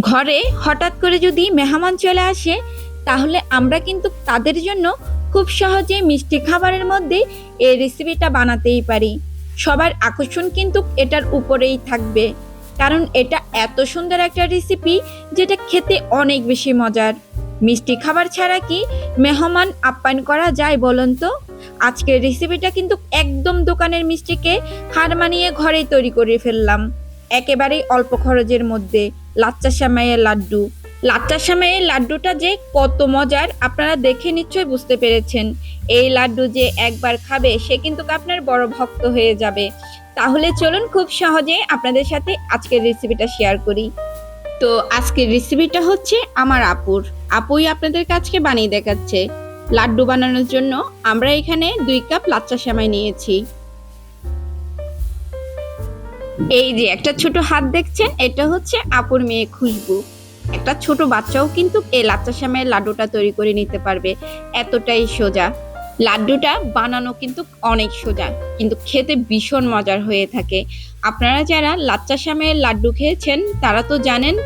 ঘরে হঠাৎ করে যদি মেহমান চলে আসে, তাহলে আমরা কিন্তু তাদের জন্য খুব সহজে মিষ্টি খাবারের মধ্যে এই রেসিপিটা বানাতেই পারি। সবার আকর্ষণ কিন্তু এটার উপরেই থাকবে। কারণ এটা এত সুন্দর একটা রেসিপি যেটা খেতে অনেক বেশি মজার। মিষ্টি খাবার ছাড়া কি মেহমান আপ্যায়ন করা যায় বলুন তো? আজকের রেসিপিটা কিন্তু একদম দোকানের মিষ্টিকে হার মানিয়ে ঘরেই তৈরি করে ফেললাম। একেবারেই অল্প খরচের মধ্যে। লাচ্চা সেমাইয়ের লাড্ডু। লাচ্চা সেমাইয়ের লাড্ডুটা যে কত মজার, আপনারা দেখে নিশ্চয়ই বুঝতে পেরেছেন। এই লাড্ডু যে একবার খাবে, সে কিন্তু আপনার বড় ভক্ত হয়ে যাবে। তাহলে চলুন খুব সহজে আপনাদের সাথে আজকের রেসিপিটা শেয়ার করি। তো আজকের রেসিপিটা হচ্ছে আমার আপুর। আপুই আপনাদের কাছকে বানিয়ে দেখাচ্ছে। লাড্ডু বানানোর জন্য আমরা এখানে দুই কাপ লাচ্চা সেমাই নিয়েছি। এই যে একটা ছোট হাত দেখছেন, এটা হচ্ছে আপুর মেয়ে খুশবু। একটা ছোট বাচ্চাও কিন্তু এই লাচ্চা শ্যামের লাড্ডুটা তৈরি করে নিতে পারবে। এতটাই সোজা। লাড্ডুটা বানানো কিন্তু অনেক সোজা, কিন্তু খেতে ভীষণ মজার হয়ে থাকে। আপনারা যারা লাচ্চা শ্যামের লাড্ডু খেয়েছেন, তারা তো জানেন,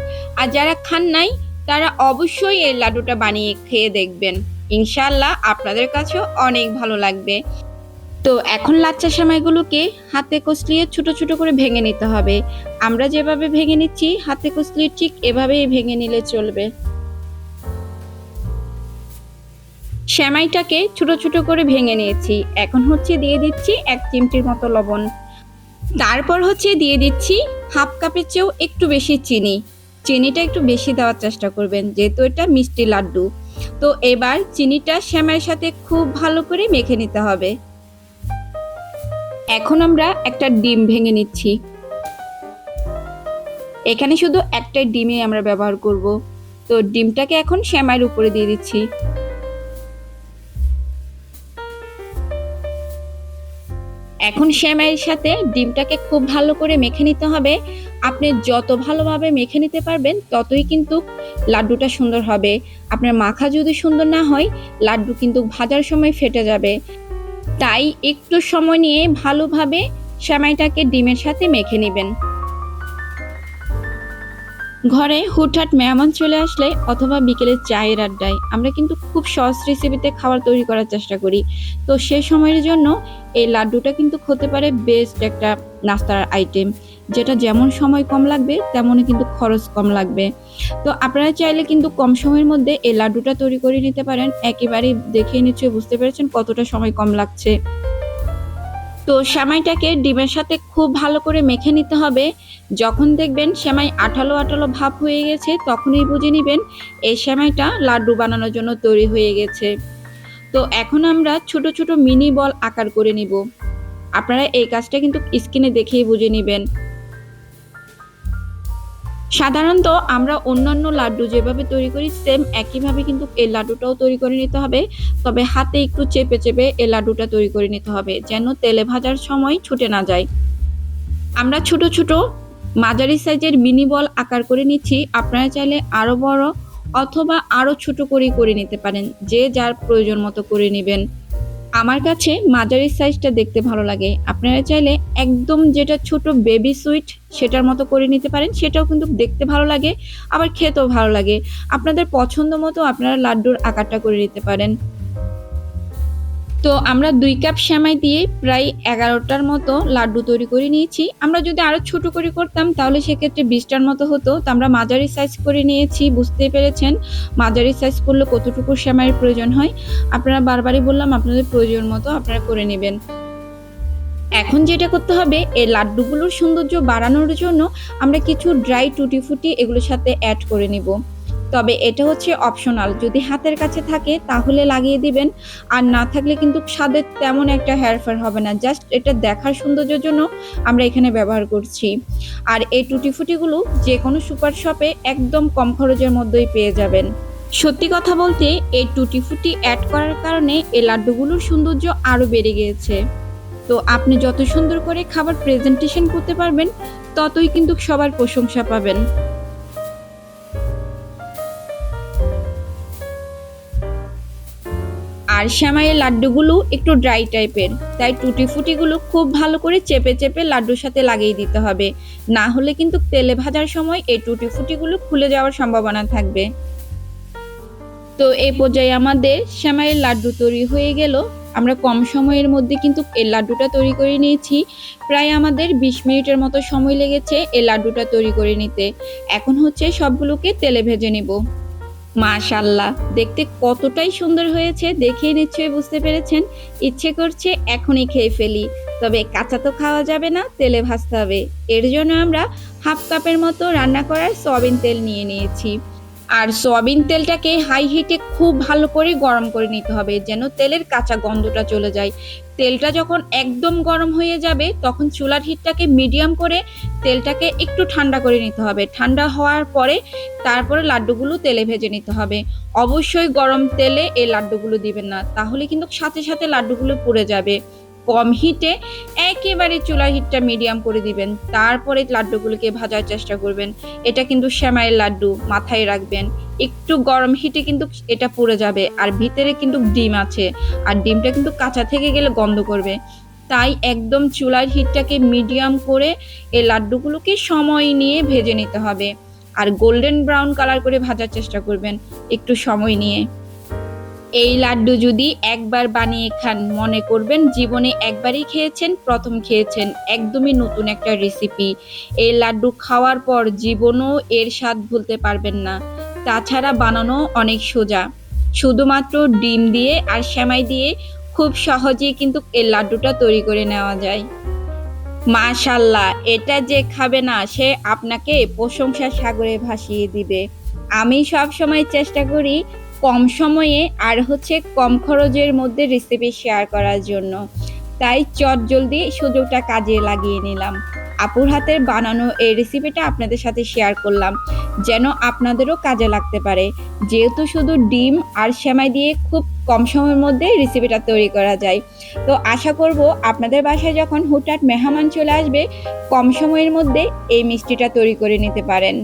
আর যারা খান নাই, তারা অবশ্যই এই লাড্ডুটা বানিয়ে খেয়ে দেখবেন। ইনশাল্লাহ আপনাদের কাছেও অনেক ভালো লাগবে। তো এখন লাচ্চা সেমাইগুলোকে হাতে কষলিয়ে ছোট ছোট করে ভেঙে নিতে হবে। আমরা যেভাবে ভেঙে নিচ্ছি, হাতে কষলিয়ে ঠিক এভাবেই ভেঙে নিলে চলবে। সেমাইটাকে ছোট ছোট করে ভেঙে নিয়েছি। এখন হচ্ছে দিয়ে দিচ্ছি এক চিমটির মতো লবণ। তারপর হচ্ছে দিয়ে দিচ্ছি হাফ কাপের চেয়েও একটু বেশি চিনি। চিনিটা একটু বেশি দেওয়ার চেষ্টা করবেন, যেহেতু এটা মিষ্টি লাড্ডু। তো এবার চিনিটা শ্যামের সাথে খুব ভালো করে মেখে নিতে হবে। এখন আমরা একটা ডিম ভেঙে নিচ্ছি। এখানে শুধু একটা ডিমই আমরা ব্যবহার করব। তো ডিমটাকে এখন শ্যামাইয়ের উপরে দিয়ে দিচ্ছি। এখন শ্যামাইয়ের সাথে ডিমটাকে খুব ভালো করে মেখে নিতে হবে। আপনি যত ভালোভাবে মেখে নিতে পারবেন, ততই কিন্তু লাড্ডুটা সুন্দর হবে। আপনার মাখা যদি সুন্দর না হয়, লাড্ডু কিন্তু ভাজার সময় ফেটে যাবে। তাই একটু সময় নিয়ে ভালোভাবে সেমাইটাকে ডিমের সাথে মেখে নেবেন। ঘরে হুটহাট মেহমান চলে আসলে অথবা বিকেলে চায়ের আড্ডায়, আমরা কিন্তু খুব সহজ রেসিপিতে খাবার তৈরি করার চেষ্টা করি। তো সে সময়ের জন্য এই লাড্ডুটা কিন্তু হতে পারে বেস্ট একটা নাস্তার আইটেম যেটা যেমন সময় কম লাগবে, তেমনই কিন্তু খরচ কম লাগবে। তো আপনারা চাইলে কিন্তু কম সময়ের মধ্যে এই লাড্ডুটা তৈরি করে নিতে পারেন। একেবারেই দেখে নিশ্চয়ই বুঝতে পেরেছেন কতটা সময় কম লাগছে। তো সেমাইটাকে ডিমের সাথে খুব ভালো করে মেখে নিতে হবে। যখন দেখবেন সেমাই আঠালো আঠালো ভাব হয়ে গেছে, তখনই বুঝে নেবেন এই সেমাইটা লাড্ডু বানানোর জন্য তৈরি হয়ে গেছে। তো এখন আমরা ছোট ছোট মিনি বল আকার করে নিব। আপনারা এই কাজটা কিন্তু স্কিনে দেখেই বুঝে নেবেন। সাধারণত আমরা অন্যান্য লাড্ডু যেভাবে তৈরি করি সেম একইভাবে কিন্তু এই লাড্ডুটাও তৈরি করে নিতে হবে। তবে হাতে একটু চেপে চেপে এই লাড্ডুটা তৈরি করে নিতে হবে, যেন তেলে ভাজার সময় ছুটে না যায়। আমরা ছোট ছোট মাঝারি সাইজের মিনি বল আকার করে নিচ্ছি। আপনারা চাইলে আরও বড় অথবা আরও ছোট করে করে নিতে পারেন, যে যার প্রয়োজন মতো করে নেবেন। আমার কাছে মাঝারি সাইজটা দেখতে ভালো লাগে। আপনারা চাইলে একদম যেটা ছোট বেবি সুইট সেটার মতো করে নিতে পারেন, সেটাও কিন্তু দেখতে ভালো লাগে, আবার খেতেও ভালো লাগে। আপনাদের পছন্দ মতো আপনারা লাড্ডুর আকারটা করে নিতে পারেন। তো আমরা দুই কাপ সেমাই দিয়ে প্রায় এগারোটার মতো লাড্ডু তৈরি করে নিয়েছি। আমরা যদি আরও ছোট করে করতাম, তাহলে সেক্ষেত্রে বিশটার মতো হতো। তো আমরা মাঝারি সাইজ করে নিয়েছি বুঝতে পেরেছেন। মাঝারি সাইজ করলে কতটুকু সেমাইয়ের প্রয়োজন হয়? আপনারা বারবারই বললাম, আপনাদের প্রয়োজন মতো আপনারা করে নেবেন। এখন যেটা করতে হবে, এই লাড্ডুগুলোর সৌন্দর্য বাড়ানোর জন্য আমরা কিছু ড্রাই টুটি ফুটি এগুলোর সাথে অ্যাড করে নিব। তবে এটা হচ্ছে অপশনাল। যদি হাতের কাছে থাকে, তাহলে লাগিয়ে দিবেন। আর না থাকলে কিন্তু স্বাদের তেমন একটা হেয়ারফেয়ার হবে না। জাস্ট এটা দেখার সৌন্দর্যের জন্য আমরা এখানে ব্যবহার করছি। আর এই টুটি ফুটিগুলো যে কোনো সুপার শপে একদম কম খরচের মধ্যেই পেয়ে যাবেন। সত্যি কথা বলতে, এই টুটি ফুটি অ্যাড করার কারণে এই লাড্ডুগুলোর সৌন্দর্য আরও বেড়ে গিয়েছে। তো আপনি যত সুন্দর করে খাবার প্রেজেন্টেশন করতে পারবেন, ততই কিন্তু সবার প্রশংসা পাবেন। আর শ্যামাইয়ের লাড্ডুগুলো একটু ড্রাই টাইপের তাই টুটি ফুটিগুলো খুব ভালো করে চেপে চেপে লাড্ডুর সাথে লাগিয়ে দিতে হবে। না হলে কিন্তু তেলে ভাজার সময় এই টুটি ফুটিগুলো খুলে যাওয়ার সম্ভাবনা থাকবে। তো এই পর্যায়ে আমাদের শ্যামাইয়ের লাড্ডু তৈরি হয়ে গেল। আমরা কম সময়ের মধ্যে কিন্তু এই লাড্ডুটা তৈরি করে নিয়েছি। প্রায় আমাদের বিশ মিনিটের মতো সময় লেগেছে এই লাড্ডুটা তৈরি করে নিতে। এখন হচ্ছে সবগুলোকে তেলে ভেজে নেব। মাশাল্লাহ দেখতে কতটাই সুন্দর হয়েছে, দেখেই নিশ্চয়ই বুঝতে পেরেছেন। ইচ্ছে করছে এখনই খেয়ে ফেলি। তবে কাঁচা তো খাওয়া যাবে না, তেলে ভাজতে হবে। এর জন্য আমরা হাফ কাপের মতো রান্না করার সয়াবিন তেল নিয়ে নিয়েছি। আর সয়াবিন তেলটাকে হাই হিটে খুব ভালো করে গরম করে নিতে হবে যেন তেলের কাঁচা গন্ধটা চলে যায়। তেলটা যখন একদম গরম হয়ে যাবে, তখন চুলার হিটটাকে মিডিয়াম করে তেলটাকে একটু ঠান্ডা করে নিতে হবে। ঠান্ডা হওয়ার পরে তারপরে লাড্ডুগুলো তেলে ভেজে নিতে হবে। অবশ্যই গরম তেলে এই লাড্ডুগুলো দিবেন না, তাহলে কিন্তু সাথে সাথে লাড্ডুগুলো পুড়ে যাবে। কম হিটে একেবারে চুলার হিটটা মিডিয়াম করে দিবেন। তারপরে লাড্ডুগুলোকে ভাজার চেষ্টা করবেন। এটা কিন্তু শ্যামাইয়ের লাড্ডু, মাথায় রাখবেন। একটু গরম হিটে কিন্তু এটা পুড়ে যাবে। আর ভিতরে কিন্তু ডিম আছে। আর ডিমটা কিন্তু কাঁচা থেকে গেলে গন্ধ করবে। তাই একদম চুলার হিটটাকে মিডিয়াম করে এই লাড্ডুগুলোকে সময় নিয়ে ভেজে নিতে হবে। আর গোল্ডেন ব্রাউন কালার করে ভাজার চেষ্টা করবেন। একটু সময় নিয়ে। এই লাড্ডু যদি একবার বানিয়ে খান, মনে করবেন জীবনে একবারই খেয়েছেন, প্রথম খেয়েছেন। একদমই নতুন একটা রেসিপি এই লাড্ডু খাওয়ার পর জীবনও এর স্বাদ ভুলতে পারবেন না। তাছাড়া বানানো অনেক সোজা। শুধুমাত্র ডিম দিয়ে আর সেমাই দিয়ে খুব সহজেই কিন্তু এই লাড্ডুটা তৈরি করে নেওয়া যায়। মাশাল্লাহ, এটা যে খাবে না, সে আপনাকে প্রশংসার সাগরে ভাসিয়ে দিবে। আমি সব সময় চেষ্টা করি কম সময়ে আর হচ্ছে কম খরচের মধ্যে রেসিপি শেয়ার করার জন্য। তাই চট জলদি সুযোগটা কাজে লাগিয়ে নিলাম। আপুর হাতের বানানো এই রেসিপিটা আপনাদের সাথে শেয়ার করলাম, যেন আপনাদেরও কাজে লাগতে পারে। যেহেতু শুধু ডিম আর সেমাই দিয়ে খুব কম সময়ের মধ্যে রেসিপিটা তৈরি করা যায়। তো আশা করব আপনাদের বাসায় যখন হুটহাট মেহমান চলে আসবে, কম সময়ের মধ্যে এই মিষ্টিটা তৈরি করে নিতে পারেন।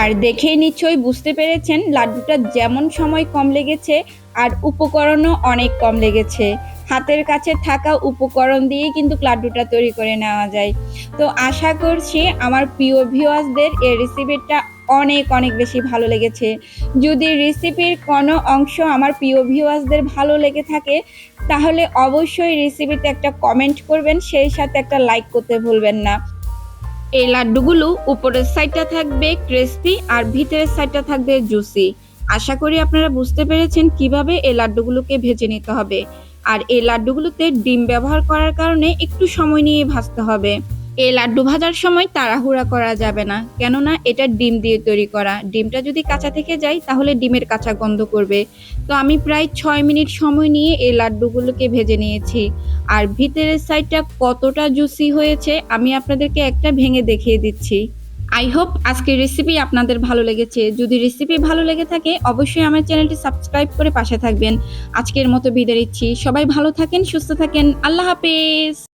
আর দেখেই নিশ্চয়ই বুঝতে পেরেছেন, লাড্ডুটা যেমন সময় কম লেগেছে আর উপকরণও অনেক কম লেগেছে। হাতের কাছে থাকা উপকরণ দিয়েই কিন্তু লাড্ডুটা তৈরি করে নেওয়া যায়। তো আশা করছি আমার প্রিয় ভিউয়ার্সদের এই রেসিপিটা অনেক অনেক বেশি ভালো লেগেছে। যদি রেসিপির কোনো অংশ আমার প্রিয় ভিউয়ার্সদের ভালো লেগে থাকে, তাহলে অবশ্যই রেসিপিতে একটা কমেন্ট করবেন, সেই সাথে একটা লাইক করতে ভুলবেন না। এই লাড্ডুগুলো উপরের সাইডটা থাকবে ক্রিস্পি আর ভিতরের সাইডটা থাকবে জুসি আশা করি আপনারা বুঝতে পেরেছেন কীভাবে এই লাড্ডুগুলোকে ভেজে নিতে হবে। আর এই লাড্ডুগুলোতে ডিম ব্যবহার করার কারণে একটু সময় নিয়ে ভাজতে হবে। এই লাড্ডু ভাজার সময় তাড়াহুড়া করা যাবে না। কেননা এটা ডিম দিয়ে তৈরি করা। ডিমটা যদি কাঁচা থেকে যায়, তাহলে ডিমের কাঁচা গন্ধ করবে। তো আমি প্রায় ছয় মিনিট সময় নিয়ে এই লাড্ডুগুলোকে ভেজে নিয়েছি। আর ভিতরের সাইডটা কতটা জুসি হয়েছে, আমি আপনাদেরকে একটা ভেঙে দেখিয়ে দিচ্ছি। আই হোপ আজকের রেসিপি আপনাদের ভালো লেগেছে। যদি রেসিপি ভালো লেগে থাকে, অবশ্যই আমার চ্যানেলটি সাবস্ক্রাইব করে পাশে থাকবেন। আজকের মতো বিদায় দিচ্ছি সবাই ভালো থাকেন, সুস্থ থাকেন। আল্লাহ হাফেজ।